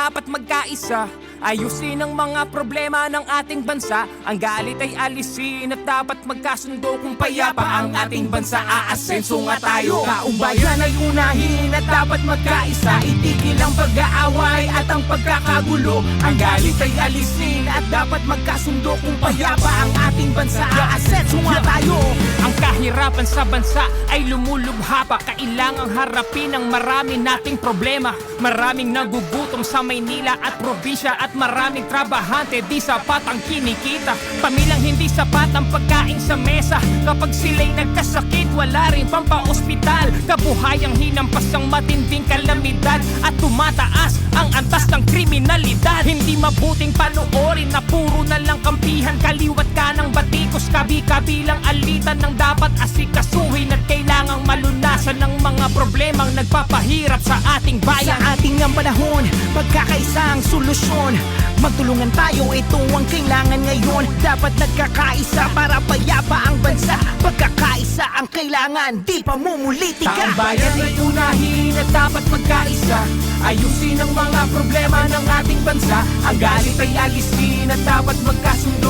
dapat magkaisa. Ayusin ang mga problema ng ating bansa. Ang galit ay alisin at dapat magkasundo Kung payapa ang ating bansa. Aasenso nga tayo Kaumbayan ay unahin at dapat magkaisa. Itigil ang pag-aaway at ang pagkakagulo. Ang galit ay alisin at dapat magkasundo Kung payapa ang ating bansa. Aasenso nga tayo kahirapan sa bansa ay lumulubha pa. Kailangang harapin ang marami nating problema. Maraming nagugutom sa Maynila at probinsya At maraming trabahante di sapat ang kinikita. Pamilyang hindi sapat ang pagkain sa mesa. Kapag sila'y nagkasakit wala rin pampaospital Kabuhayang hinampas ang matinding kalamidad At tumataas ang antas ng kriminalidad. Hindi mabuting panoorin na puro na lang kampihan Kaliwat ka ng batikos kabi-kabilang alitan Ng dapat asikasuhin at kailangang malunasan ng mga problemang nagpapahirap sa ating bayan. Sa ating ang panahon, pagkakaisa ang solusyon. Magtulungan tayo, ito ang kailangan ngayon. Dapat nagkakaisa para payapa ang bansa. Pagkakaisa ang kailangan, di pa mumulitika Taong bayan ay unahin at dapat magkaisa. Ayusin ang mga problema ng ating bansa. Ang galit ay alisin at dapat magkasundo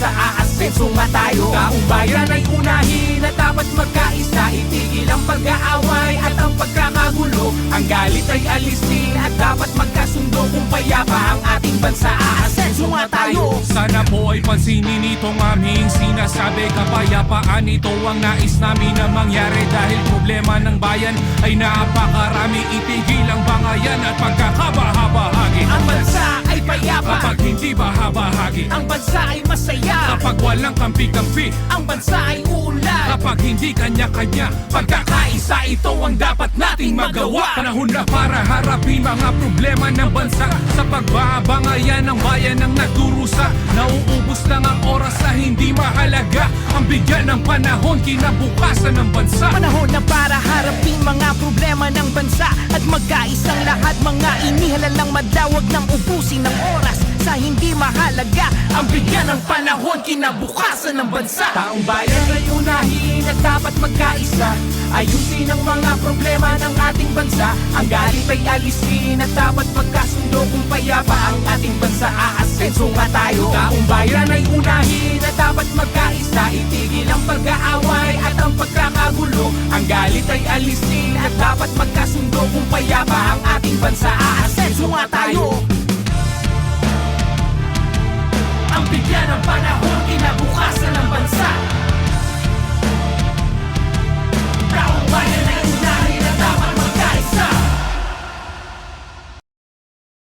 bansa Aasenso nga tayo Taong bayan ay unahin at dapat magkaisa Itigil ang pag-aaway at ang pagkakagulo. Ang galit ay alisin at dapat magkasundo Kung payapa ang ating bansa. Aasenso nga tayo Sana po ay pansinin itong aming sinasabi Kapayapaan ito ang nais namin na mangyari. Dahil problema ng bayan ay napakarami Itigil ang bangayan at pagkakabahabahagi Ang bansa ay walang kampi-kampi. Ang bansa ay uunlad Kapag hindi kanya-kanya Pagkakaisa ito ang dapat nating magawa. Panahon na para harapin mga problema ng bansa. Sa pagbabangayan ng bayan ng nagdurusa. Nauubos lang ang oras na hindi mahalaga. Ang bigyan ng panahon kinabukasan ng bansa. Panahon na para harapin mga problema ng bansa. At magkaisang lahat mga inihalang madawag ng ubusin ng oras Sa hindi mahalaga. Ang bigyan ng panahon kinabukasan ng bansa. Taong bayan ay unahin at dapat magkaisa. Ayusin ang mga problema ng ating bansa. Ang galit ay alisin at dapat magkasundo Kung payapa ang ating bansa. Aasenso nga tayo. Taong bayan ay unahin at dapat magkaisa. Itigil ang pag-aaway at ang pagkakagulo. Ang galit ay alisin at dapat magkasundo Kung payapa ang ating bansa Bigyan ang panahon, kinabukasan ng bansa.